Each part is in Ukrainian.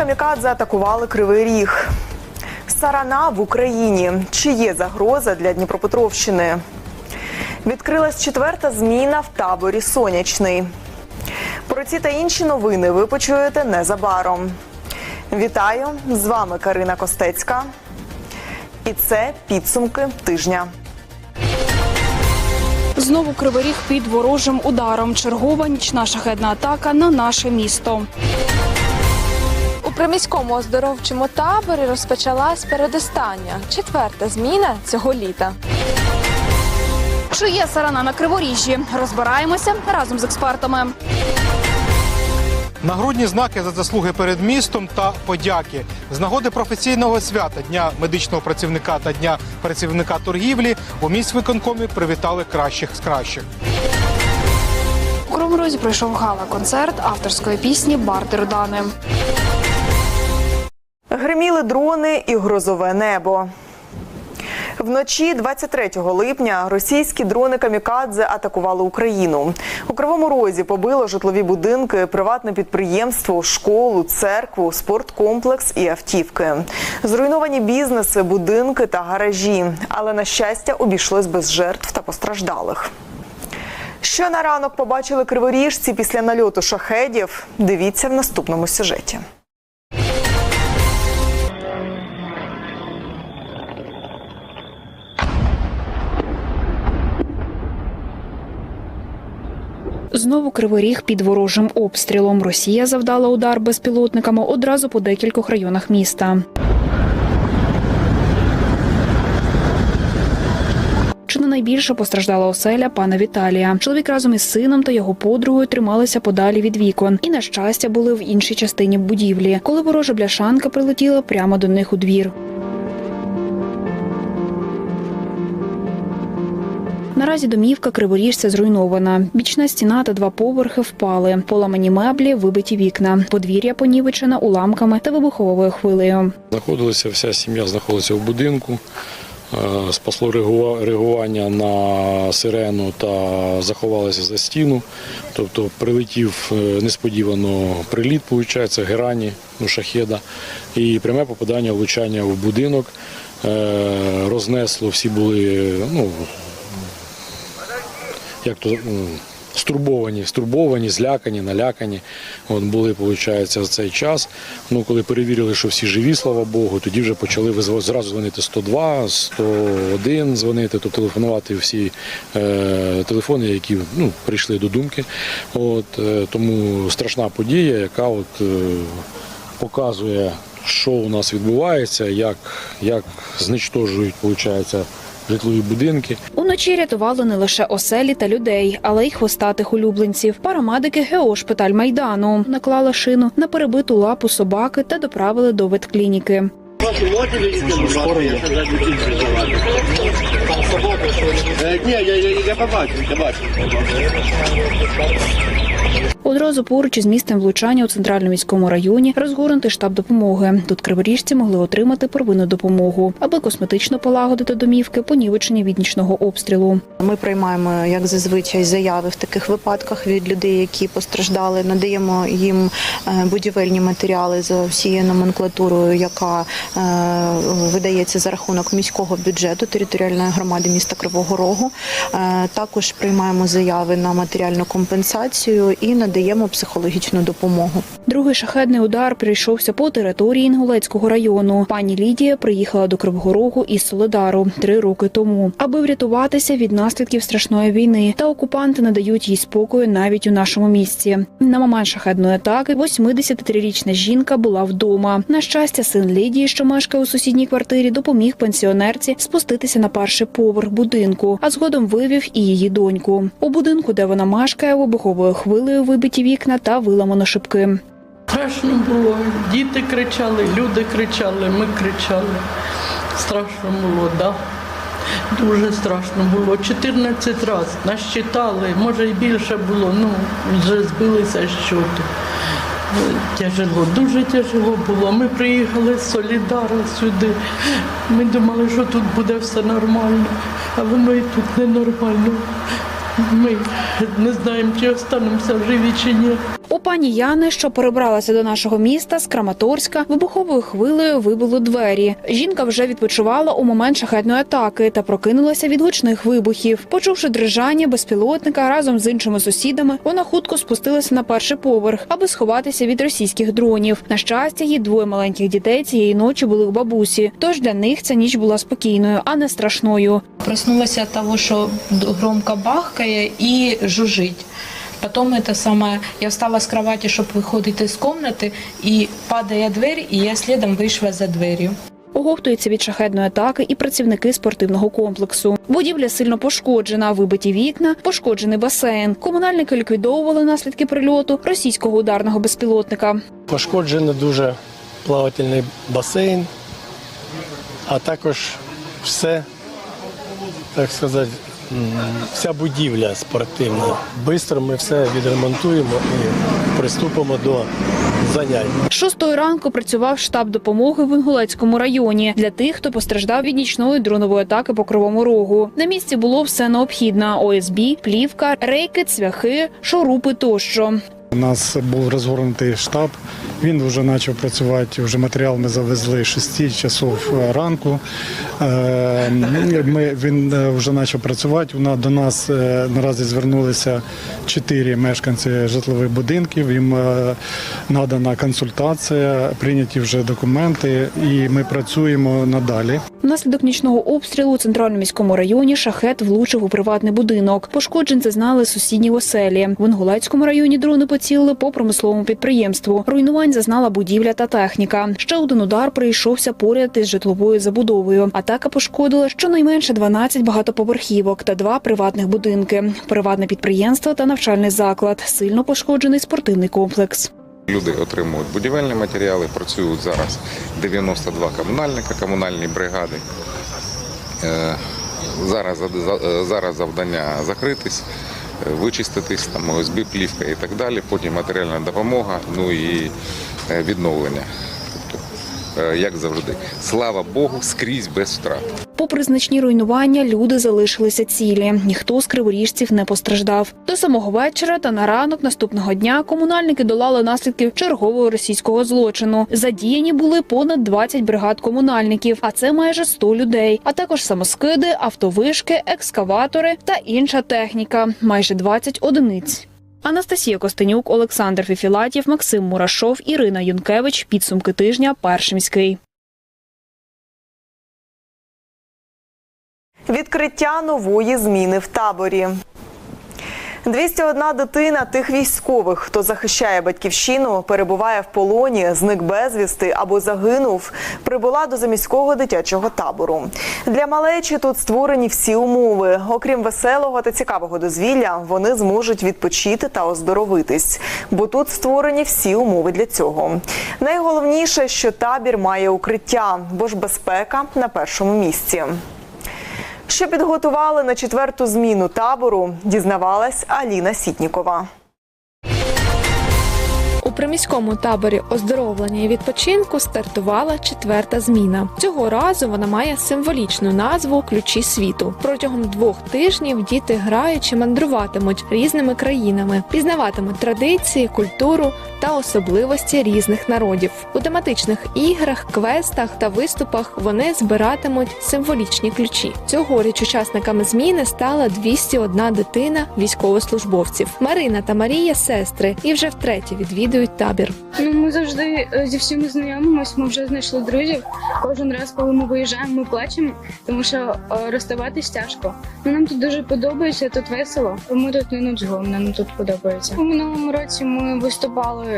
Камікадзе атакували Кривий Ріг. Сарана в Україні. Чи є загроза для Дніпропетровщини? Відкрилась четверта зміна в таборі Сонячний. Про ці та інші новини ви почуєте незабаром. Вітаю! З вами Карина Костецька. І це підсумки тижня. Знову кривий ріг під ворожим ударом. Чергова нічна шахедна атака на наше місто. У приміському оздоровчому таборі розпочалась передостання четверта зміна цього літа. Чи є сарана на криворіжжі? Розбираємося разом з експертами. Нагрудні знаки за заслуги перед містом та подяки з нагоди професійного свята Дня медичного працівника та Дня працівника торгівлі у міськвиконкомі привітали кращих з кращих. У Кривому Розі пройшов гала-концерт авторської пісні Барти Рудани. Гриміли дрони і грозове небо. Вночі 23 липня російські дрони камікадзе атакували Україну. У Кривому Розі побило житлові будинки, приватне підприємство, школу, церкву, спорткомплекс і автівки. Зруйновані бізнеси, будинки та гаражі. Але на щастя обійшлось без жертв та постраждалих. Що на ранок побачили криворіжці після нальоту шахедів? Дивіться в наступному сюжеті. Знову кривий ріг під ворожим обстрілом. Росія завдала удар безпілотниками одразу по декількох районах міста. Чи не найбільше постраждала оселя пана Віталія? Чоловік разом із сином та його подругою трималися подалі від вікон і, на щастя, були в іншій частині будівлі, коли ворожа бляшанка прилетіла прямо до них у двір. Наразі домівка криворіжця зруйнована. Бічна стіна та два поверхи впали. Поламані меблі, вибиті вікна. Подвір'я понівечена уламками та вибуховою хвилею. Знаходилися, вся сім'я знаходилася в будинку. Е, Спасло реагува- реагування на сирену та заховалися за стіну. Тобто прилетів е, несподівано приліт, виходить, герані ну, шахеда, і пряме попадання влучання в будинок. Е, Рознесло, всі були ну, як то стурбовані, стурбовані, злякані, налякані. От були, виходить, в цей час. Ну, коли перевірили, що всі живі, слава Богу, тоді вже почали зразу дзвонити 102, 101 дзвонити, тобто телефонувати всі е, телефони, які ну, прийшли до думки. От, е, тому страшна подія, яка от, е, показує, що у нас відбувається, як, як знищожують, виходить, житлові будинки. Уночі рятували не лише оселі та людей, але й хвостатих улюбленців. Парамедики ГО шпиталь майдану наклали шину на перебиту лапу собаки та доправили до ветклініки. Е, Ні, я, я, я побачу, я бачу. Одразу поруч із місцем влучання у центральному міському районі розгорнутий штаб допомоги. Тут криворіжці могли отримати первинну допомогу, аби косметично полагодити домівки, понівечені від нічного обстрілу. Ми приймаємо, як зазвичай, заяви в таких випадках від людей, які постраждали. Надаємо їм е, будівельні матеріали за всією номенклатурою, яка е, видається за рахунок міського бюджету територіальної громади міста Кривого Рогу. Е, Також приймаємо заяви на матеріальну компенсацію і надаємо психологічну допомогу. Другий шахедний удар прийшовся по території Інгулецького району. Пані Лідія приїхала до Кривого Рогу із Солидару три роки тому, аби врятуватися від наслідків страшної війни. Та окупанти не дають їй спокою навіть у нашому місці. На момент шахедної атаки 83-річна жінка була вдома. На щастя, син Лідії, що мешкає у сусідній квартирі, допоміг пенсіонерці спуститися на перший поверх будинку, а згодом вивів і її доньку. У будинку, де вона мешкає, вибуховою хвилею вибиті вікна та виламано шибки. Страшно було. Діти кричали, люди кричали, ми кричали. Страшно було, да. Дуже страшно було. 14 разів нас читали, може і більше було, ну вже збилися. Е, Тяжело, дуже тяжело було. Ми приїхали з Солідара сюди. Ми думали, що тут буде все нормально, а воно і тут ненормально. Ми не знаємо, чи останемося живі, чи ні. У пані Яни, що перебралася до нашого міста з Краматорська, вибуховою хвилею вибило двері. Жінка вже відпочивала у момент шахетної атаки та прокинулася від гучних вибухів. Почувши дрижання безпілотника разом з іншими сусідами, вона хутко спустилася на перший поверх, аби сховатися від російських дронів. На щастя, її двоє маленьких дітей цієї ночі були у бабусі. Тож для них ця ніч була спокійною, а не страшною. Проснулась от того, что громко бахкає и жужжить. Потом это самое, я встала с кровати, чтобы выходить из комнаты, и падая дверь, и я следом вышла за дверью. Оговтуються від шахетної атаки і працівники спортивного комплексу. Будівля сильно пошкоджена, вибиті вікна, пошкоджений басейн. Комунальники ліквідовували наслідки прильоту російського ударного безпілотника. Пошкоджений дуже плавательний басейн, а також все, так сказати, м, вся будівля спортивна. Бистро ми все відремонтуємо і приступимо до занять. Шостої ранку працював штаб допомоги в Інгулецькому районі для тих, хто постраждав від нічної дронової атаки по кривому рогу. На місці було все необхідне: ОСБ, плівка, рейки, цвяхи, шурупи тощо. У нас був розгорнутий штаб. Він вже почав працювати. Вже матеріал ми завезли 6 часов е, ранку. Е, Ми, він е, вже почав працювати. До нас наразі звернулися чотири мешканці житлових будинків. Їм надана консультація, прийняті вже документи, і ми працюємо надалі. Внаслідок нічного обстрілу у центральному міському районі шахет влучив у приватний будинок. Пошкоджень знали сусідні оселі. В Інгулецькому районі дрони поцілили по промисловому підприємству. Руйнувань зазнала будівля та техніка. Ще один удар прийшовся поряд із житловою забудовою. Атака пошкодила щонайменше 12 багатоповерхівок та два приватних будинки, приватне підприємство та навчальний заклад. Сильно пошкоджений спортивний комплекс. Люди отримують будівельні матеріали, працюють зараз 92 комунальника, комунальні бригади. Е, Зараз, завдання закритись, вичиститись, там ОСБ, плівка і так далі. Потім матеріальна допомога, ну і е, відновлення. Е, як завжди, слава Богу, скрізь без втрат. Попри значні руйнування, люди залишилися цілі. Ніхто з криворіжців не постраждав. До самого вечора та на ранок наступного дня комунальники долали наслідки чергового російського злочину. Задіяні були понад 20 бригад комунальників, а це майже 100 людей. А також самоскиди, автовишки, екскаватори та інша техніка майже 20 одиниць. Анастасія Костенюк, Олександр Фіфілатів, Максим Мурашов, Ірина Юнкевич. Підсумки тижня. Перший міський. Відкриття нової зміни в таборі. 201 дитина тих військових, хто захищає батьківщину, перебуває в полоні, зник безвісти або загинув, прибула до заміського дитячого табору. Для малечі тут створені всі умови. Окрім веселого та цікавого дозвілля, вони зможуть відпочити та оздоровитись, бо тут створені всі умови для цього. Найголовніше, що табір має укриття, бо ж безпека на першому місці. Що підготували на четверту зміну табору, дізнавалась Аліна Сітнікова. У приміському таборі оздоровлення і відпочинку стартувала четверта зміна. Цього разу вона має символічну назву Ключі світу. Протягом двох тижнів діти граючи мандруватимуть різними країнами, пізнаватимуть традиції, культуру та особливості різних народів. У тематичних іграх, квестах та виступах вони збиратимуть символічні ключі. Цьогоріч учасниками зміни стала 201 дитина військовослужбовців. Марина та Марія сестри і вже втретє відвідують табір. Ну, ми завжди е, зі всіма знайомимось, ми вже знайшли друзів. Кожен раз, коли ми виїжджаємо, ми плачемо, тому що е, розставатись тяжко. Ну, нам тут дуже подобається, тут весело. Ми тут не нудьгуємо, нам тут подобається. У минулому році ми виступали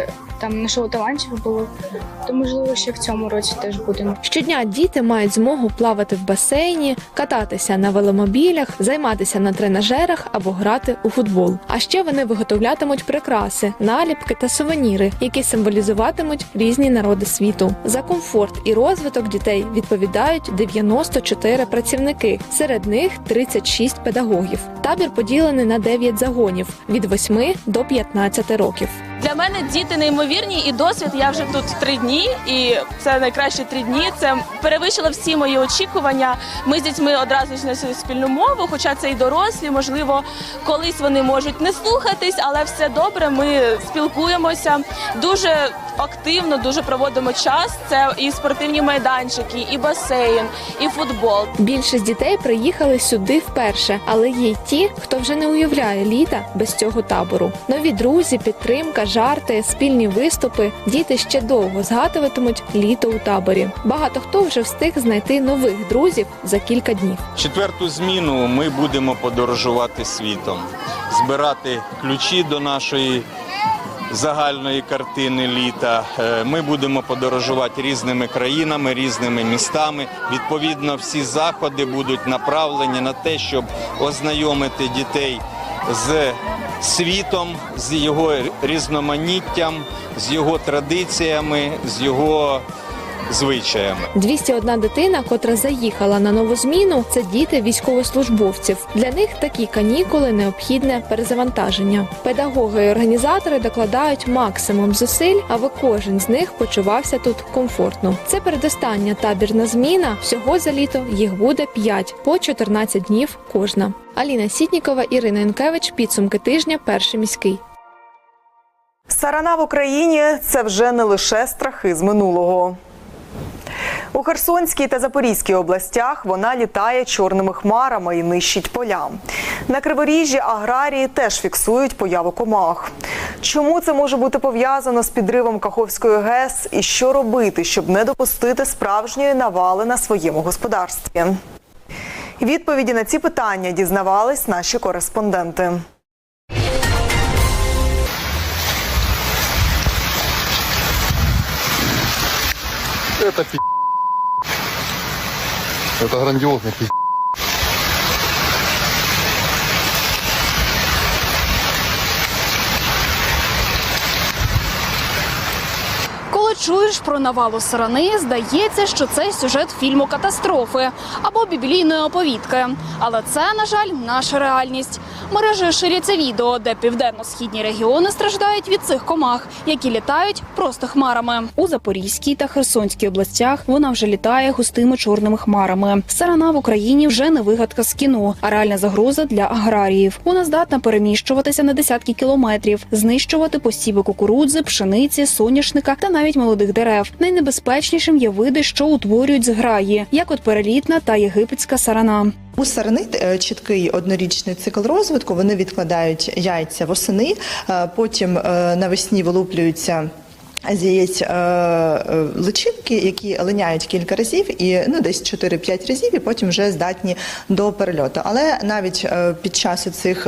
там на шоу талантів було, то можливо ще в цьому році теж будемо. Щодня діти мають змогу плавати в басейні, кататися на веломобілях, займатися на тренажерах або грати у футбол. А ще вони виготовлятимуть прикраси, наліпки та сувеніри, які символізуватимуть різні народи світу. За комфорт і розвиток дітей відповідають 94 працівники, серед них 36 педагогів. Табір поділений на 9 загонів від 8 до 15 років. Для мене діти неймовірні і досвід. Я вже тут три дні, і це найкращі три дні. Це перевищило всі мої очікування. Ми з дітьми одразу знайшли спільну мову, хоча це і дорослі. Можливо, колись вони можуть не слухатись, але все добре. Ми спілкуємося дуже активно, дуже проводимо час. Це і спортивні майданчики, і басейн, і футбол. Більшість дітей приїхали сюди вперше, але є й ті, хто вже не уявляє літа без цього табору. Нові друзі, підтримка, жарти, спільні виступи. Діти ще довго згадуватимуть літо у таборі. Багато хто вже встиг знайти нових друзів за кілька днів. Четверту зміну ми будемо подорожувати світом, збирати ключі до нашої загальної картини літа. Е, Ми будемо подорожувати різними країнами, різними містами. Відповідно, всі заходи будуть направлені на те, щоб ознайомити дітей з світом, з його різноманіттям, з його традиціями, з його звичаями. 201 дитина, котра заїхала на нову зміну, це діти військовослужбовців. Для них такі канікули необхідне перезавантаження. Педагоги і організатори докладають максимум зусиль, аби кожен з них почувався тут комфортно. Це передостання табірна зміна. Всього за літо їх буде 5 по 14 днів кожна. Аліна Сітнікова, Ірина Янкевич. Підсумки тижня. Перший міський. Сарана в Україні це вже не лише страхи з минулого. У Херсонській та Запорізькій областях вона літає чорними хмарами і нищить поля. На Криворіжжі аграрії теж фіксують появу комах. Чому це може бути пов'язано з підривом Каховської ГЕС і що робити, щоб не допустити справжньої навали на своєму господарстві? Відповіді на ці питання дізнавались наші кореспонденти. Это пи***. Это грандиозный пи***. Чуєш про навалу сарани, здається, що це сюжет фільму катастрофи або біблійної оповідки. Але це, на жаль, наша реальність. Мережею ширяться відео, де південно-східні регіони страждають від цих комах, які літають просто хмарами. У Запорізькій та Херсонській областях вона вже літає густими чорними хмарами. Сарана в Україні вже не вигадка з кіно, а реальна загроза для аграріїв. Вона здатна переміщуватися на десятки кілометрів, знищувати посіви кукурудзи, пшениці, соняшника та навіть молодих дерев. Найнебезпечнішим є види, що утворюють зграї, як от перелітна та єгипетська сарана. У сарани е, чіткий однорічний цикл розвитку. Вони відкладають яйця восени, е, потім е, навесні вилуплюються. З яєць е, е, личинки, які линяють кілька разів, і ну десь 4-5 разів, і потім вже здатні до перельоту. Але навіть е, під час цих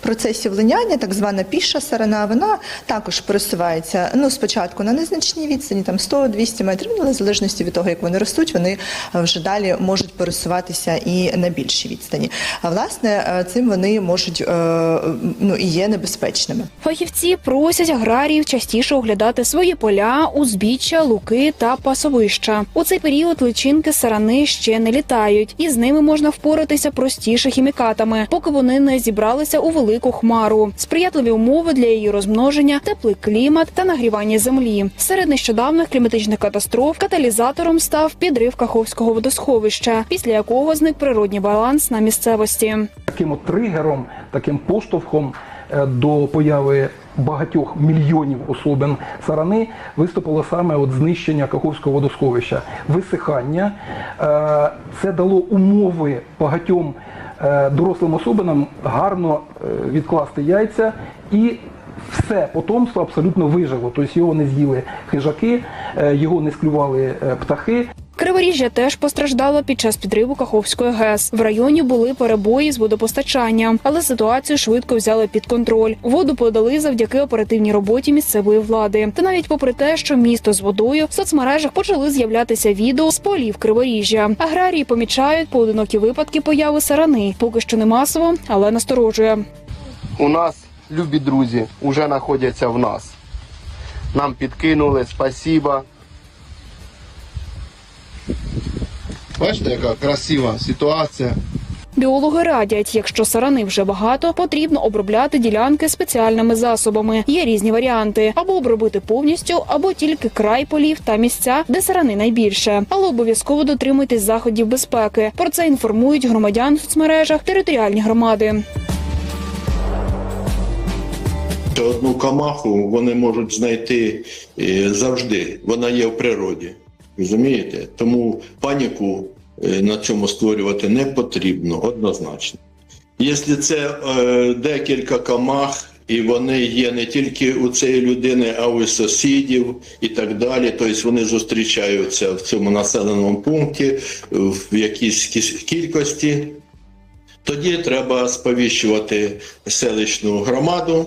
процесів линяння, так звана піша сарана, вона також пересувається ну спочатку на незначній відстані, там 100-200 метрів, ну, але в залежності від того, як вони ростуть, вони вже далі можуть пересуватися і на більшій відстані. А власне цим вони можуть ну і є небезпечними. Фахівці просять аграріїв частіше оглядати свої поля, узбіччя, луки та пасовища. У цей період личинки сарани ще не літають, і з ними можна впоратися простіше хімікатами, поки вони не зібралися у велику хмару. Сприятливі умови для її розмноження, теплий клімат та нагрівання землі. Серед нещодавних кліматичних катастроф каталізатором став підрив Каховського водосховища, після якого зник природній баланс на місцевості. Таким от тригером, таким поштовхом е, до появи багатьох мільйонів особин сарани виступило саме от знищення Каховського водосховища, висихання. Е, Це дало умови багатьом е, дорослим особинам гарно е, відкласти яйця і. Все потомство абсолютно вижило, тобто його не з'їли хижаки, його не склювали птахи. Криворіжжя теж постраждало під час підриву Каховської ГЕС. В районі були перебої з водопостачанням, але ситуацію швидко взяли під контроль. Воду подали завдяки оперативній роботі місцевої влади. Та навіть попри те, що місто з водою в соцмережах почали з'являтися відео з полів Криворіжжя. Аграрії помічають поодинокі випадки появи сарани. Поки що не масово, але насторожує. У нас любі друзі вже знаходяться в нас. Нам підкинули, спасіба. Бачите, яка красива ситуація. Біологи радять, якщо сарани вже багато, потрібно обробляти ділянки спеціальними засобами. Є різні варіанти: або обробити повністю, або тільки край полів та місця, де сарани найбільше. Але обов'язково дотримуйтесь заходів безпеки. Про це інформують громадян в соцмережах територіальні громади. Одну камаху вони можуть знайти е, завжди. Вона є в природі. Розумієте? Тому паніку е, на цьому створювати не потрібно, однозначно. Якщо це е, декілька камах, і вони є не тільки у цієї людини, а й у сусідів і так далі. Тобто вони зустрічаються в цьому населеному пункті в якійсь кількості, тоді треба сповіщувати селищну громаду,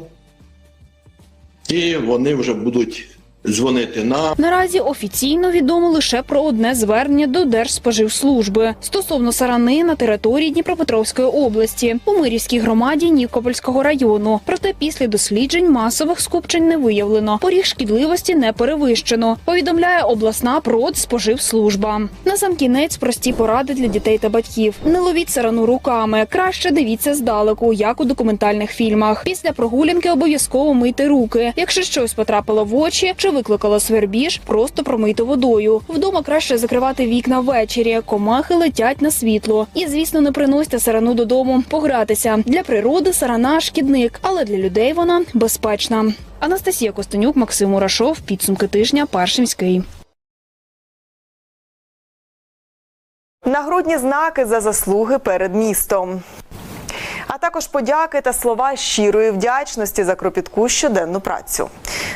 і вони вже будуть дзвонити нам. Наразі офіційно відомо лише про одне звернення до Держспоживслужби стосовно сарани на території Дніпропетровської області у Мирівській громаді Нікопольського району. Проте після досліджень масових скупчень не виявлено. Поріг шкідливості не перевищено. Повідомляє обласна Продспоживслужба. На сам кінець прості поради для дітей та батьків. Не ловіть сарану руками. Краще дивіться здалеку, як у документальних фільмах. Після прогулянки обов'язково мийте руки. Якщо щось потрапило в очі чи викликало свербіж, просто промийте водою. Вдома краще закривати вікна ввечері. Комахи летять на світло. І звісно, не приносьте сарану додому погратися. Для природи сарана шкідник, але для людей вона безпечна. Анастасія Костенюк, Максим Мурашов. Підсумки тижня. Перший міський. Нагрудні знаки за заслуги перед містом. А також подяки та слова щирої вдячності за кропітку щоденну працю.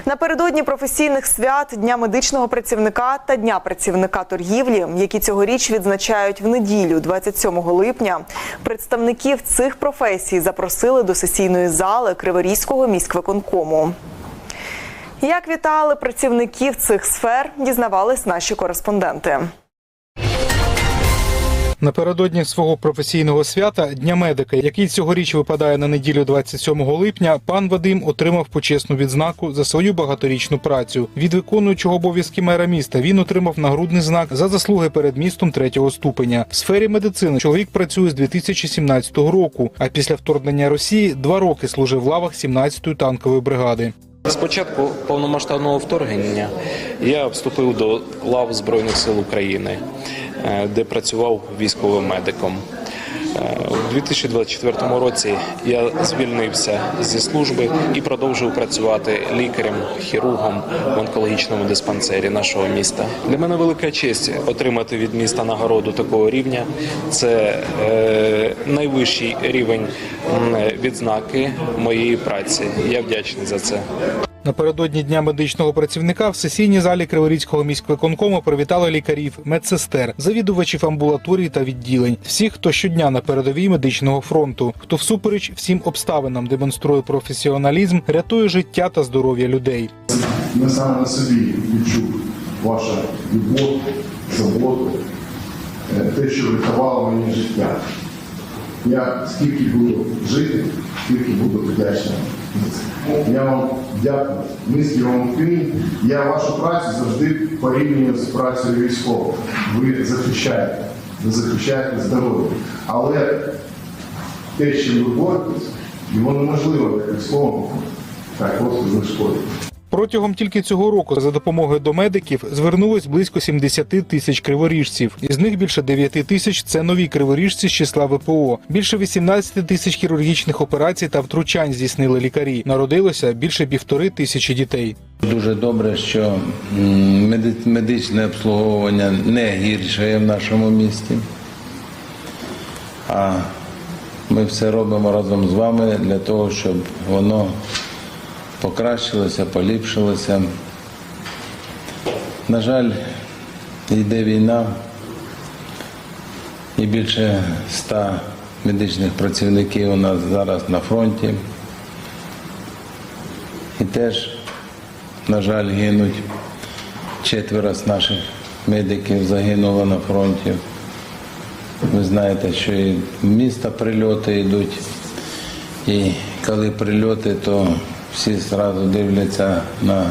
Напередодні професійних свят Дня медичного працівника та Дня працівника торгівлі, які цьогоріч відзначають в неділю, 27 липня, представників цих професій запросили до сесійної зали Криворізького міськвиконкому. Як вітали працівників цих сфер, дізнавались наші кореспонденти. Напередодні свого професійного свята Дня медика, який цьогоріч випадає на неділю 27 липня, пан Вадим отримав почесну відзнаку за свою багаторічну працю. Від виконуючого обов'язки мера міста він отримав нагрудний знак за заслуги перед містом третього ступеня. В сфері медицини чоловік працює з 2017 року. А після вторгнення Росії два роки служив в лавах 17-ї танкової бригади. З початку повномасштабного вторгнення я вступив до лав Збройних сил України, де працював військовим медиком. Е, У 2024 році я звільнився зі служби і продовжив працювати лікарем, хірургом в онкологічному диспансері нашого міста. Для мене велика честь отримати від міста нагороду такого рівня. Це е, найвищий рівень відзнаки моєї праці. Я вдячний за це. Напередодні дня медичного працівника в сесійній залі Криворізького міськвиконкому привітали лікарів, медсестер, завідувачів амбулаторій та відділень, всіх, хто щодня на передовій медичного фронту, хто всупереч всім обставинам демонструє професіоналізм, рятує життя та здоров'я людей. Я сам на собі відчув вашу любов, заботу, е, те, що врятувало мені життя. Я скільки буду жити, скільки буду вдячний. Я вам дякую. Низький вам вклін. Я вашу працю завжди порівнюю з працею військових. Ви захищаєте, ви захищаєте здоров'я. Але те, що ви боретесь, його неможливо як військовому так просто знешкодити. Протягом тільки цього року за допомогою до медиків звернулось близько 70 тисяч криворіжців. Із них більше 9 тисяч це нові криворіжці з числа ВПО. Більше 18 тисяч хірургічних операцій та втручань здійснили лікарі. Народилося більше півтори тисячі дітей. Дуже добре, що медичне обслуговування не гіршає в нашому місті. А ми все робимо разом з вами для того, щоб воно покращилося, поліпшилося. На жаль, йде війна і більше ста медичних працівників у нас зараз на фронті. І теж на жаль, гинуть. Четверо з наших медиків загинуло на фронті. Ви знаєте, що і в міста прильоти йдуть. І коли прильоти, то всі одразу дивляться на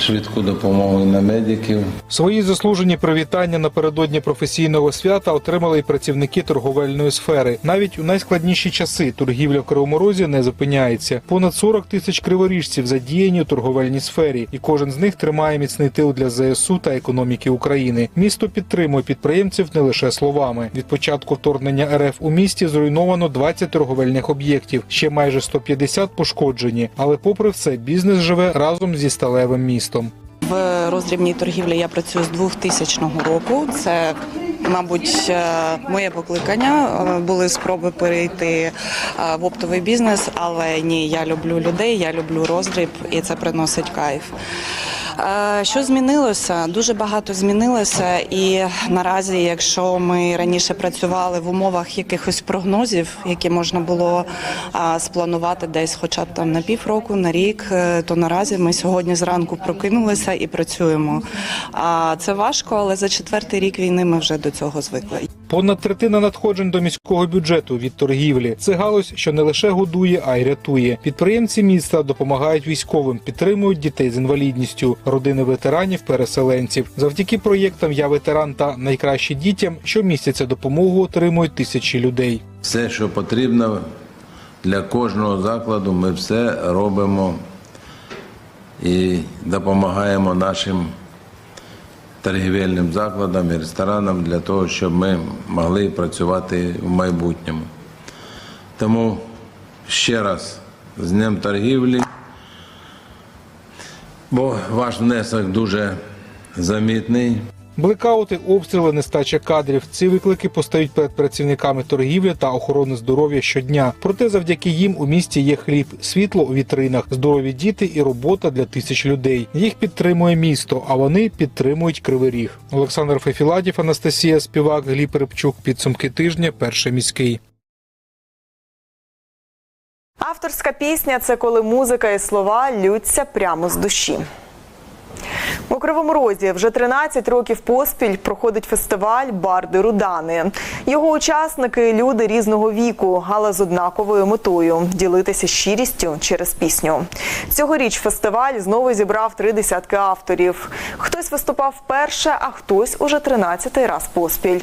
швидку допомогу на медиків. Свої заслужені привітання напередодні професійного свята отримали й працівники торговельної сфери. Навіть у найскладніші часи торгівля в Кривому Розі не зупиняється. Понад 40 тисяч криворіжців задіяні у торговельній сфері, і кожен з них тримає міцний тил для ЗСУ та економіки України. Місто підтримує підприємців не лише словами. Від початку вторгнення РФ у місті зруйновано 20 торговельних об'єктів, ще майже 150 пошкоджені. Але, попри все, бізнес живе разом зі сталевим містом. В роздрібній торгівлі я працюю з 2000 року. Це, мабуть, е, моє покликання. Е, Були спроби перейти е, в оптовий бізнес, але ні, я люблю людей, я люблю роздріб, і це приносить кайф. Е, Що змінилося? Дуже багато змінилося, і наразі, якщо ми раніше працювали в умовах якихось прогнозів, які можна було спланувати десь, хоча б там на півроку, на рік, е, то наразі ми сьогодні зранку прокинулися і працюємо. А це важко, але за четвертий рік війни ми вже до цього звикли. Понад третина надходжень до міського бюджету від торгівлі. Це галузь, що не лише годує, а й рятує. Підприємці міста допомагають військовим, підтримують дітей з інвалідністю, родини ветеранів, переселенців. Завдяки проєктам Я ветеран та найкращі дітям щомісяця допомогу отримують тисячі людей. Все, що потрібно для кожного закладу, ми все робимо і допомагаємо нашим торгівельним закладам і ресторанам для того, щоб ми могли працювати в майбутньому. Тому ще раз з Днем торгівлі, бо ваш внесок дуже замітний. Блекаути, обстріли, нестача кадрів. Ці виклики постають перед працівниками торгівлі та охорони здоров'я щодня. Проте завдяки їм у місті є хліб, світло у вітринах, здорові діти і робота для тисяч людей. Їх підтримує місто, а вони підтримують кривий ріг. Олександр Фефіладів, Анастасія Співак, Гліб Рибчук. Підсумки тижня. Перший міський. Авторська пісня це коли музика і слова лються прямо з душі. У Кривому Розі вже 13 років поспіль проходить фестиваль Барди Рудани. Його учасники люди різного віку, але з однаковою метою ділитися щирістю через пісню. Цьогоріч фестиваль знову зібрав три десятки авторів. Хтось виступав вперше, а хтось уже 13-й раз поспіль.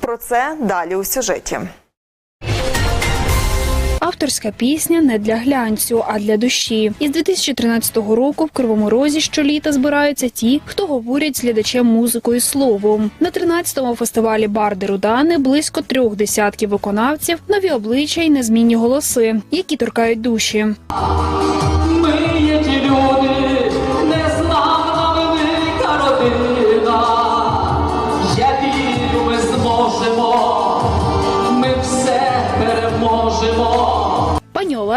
Про це далі у сюжеті. Авторська пісня не для глянцю, а для душі. Із 2013 року в Кривому Розі щоліта збираються ті, хто говорять з глядачем музикою словом. На 13-му фестивалі Барди Рудани близько трьох десятків виконавців, нові обличчя й незмінні голоси, які торкають душі.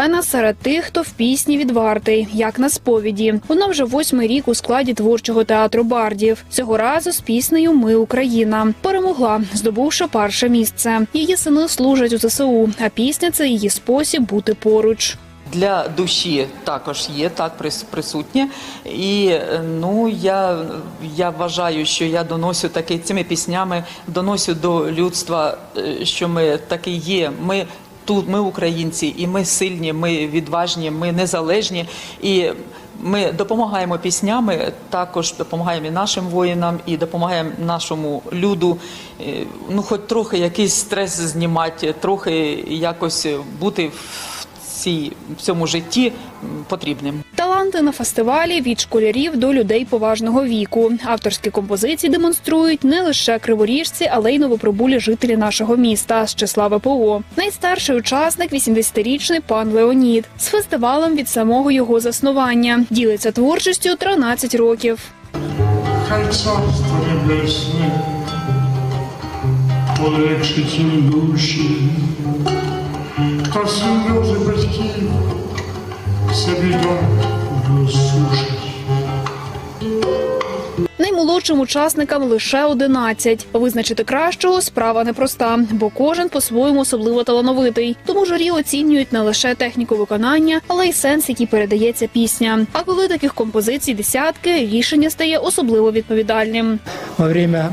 Олена серед тих, хто в пісні відвартий, як на сповіді. Вона вже восьмий рік у складі творчого театру бардів. Цього разу з піснею Ми Україна перемогла, здобувши перше місце. Її сини служать у ЗСУ, а пісня це її спосіб бути поруч. для душі також є так прис- присутнє. І ну я, я вважаю, що я доносю таки цими піснями, доносю до людства, е, що ми таки є. Ми тут, ми українці, і ми сильні, ми відважні, ми незалежні. І ми допомагаємо піснями, також допомагаємо і нашим воїнам, і допомагаємо нашому люду. е, Ну, хоч трохи якийсь стрес знімати, трохи якось бути в цій в цьому житті потрібним. Таланти на фестивалі від школярів до людей поважного віку. Авторські композиції демонструють не лише криворіжці, але й новоприбулі жителі нашого міста з числа ВПО. Найстарший учасник 80-річний пан Леонід з фестивалем від самого його заснування. Ділиться творчістю 13 років. Полегшить їм душі, та сльози батьків завідом висушить. Наймолодшим учасникам лише 11. Визначити кращого справа непроста, бо кожен по-своєму особливо талановитий. Тому журі оцінюють не лише техніку виконання, але й сенс, який передається пісня. А коли таких композицій десятки, рішення стає особливо відповідальним. во время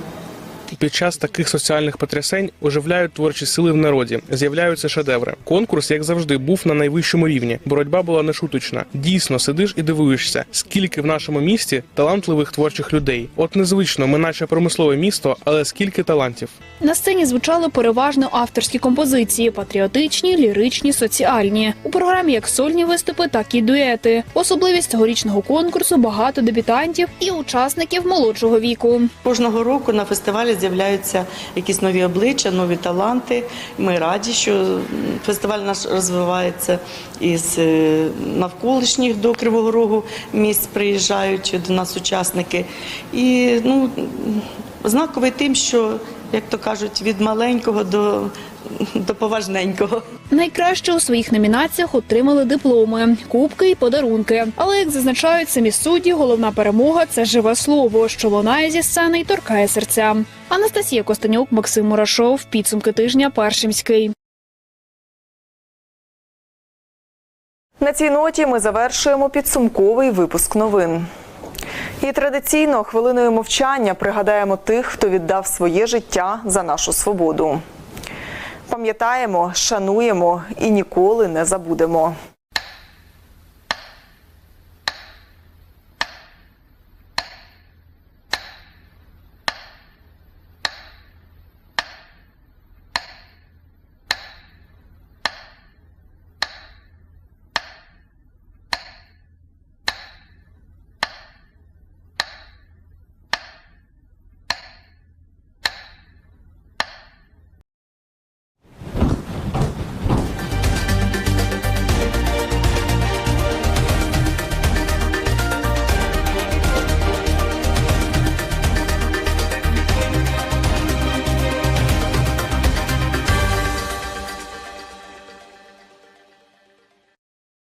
Під час таких соціальних потрясень оживляють творчі сили в народі, з'являються шедеври. Конкурс, як завжди, був на найвищому рівні. Боротьба була нешуточна. Дійсно, сидиш і дивуєшся, скільки в нашому місті талантливих творчих людей. От незвично, ми наче промислове місто, але скільки талантів. На сцені звучали переважно авторські композиції: патріотичні, ліричні, соціальні. У програмі як сольні виступи, так і дуети. Особливість цьогорічного конкурсу багато дебютантів і учасників молодшого віку. Кожного року на фестивалі з'являються якісь нові обличчя, нові таланти. Ми раді, що фестиваль наш розвивається із е, навколишніх до Кривого Рогу місць приїжджають до нас учасники. І ну, знаковий тим, що, як то кажуть, від маленького до, до поважненького. Найкраще у своїх номінаціях отримали дипломи, кубки і подарунки. Але як зазначають самі судді, головна перемога це живе слово, що лунає зі сцени і торкає серця. Анастасія Костенюк, Максим Мурашов. Підсумки тижня. Першимський. На цій ноті ми завершуємо підсумковий випуск новин. І традиційно хвилиною мовчання пригадаємо тих, хто віддав своє життя за нашу свободу. Пам'ятаємо, шануємо і ніколи не забудемо.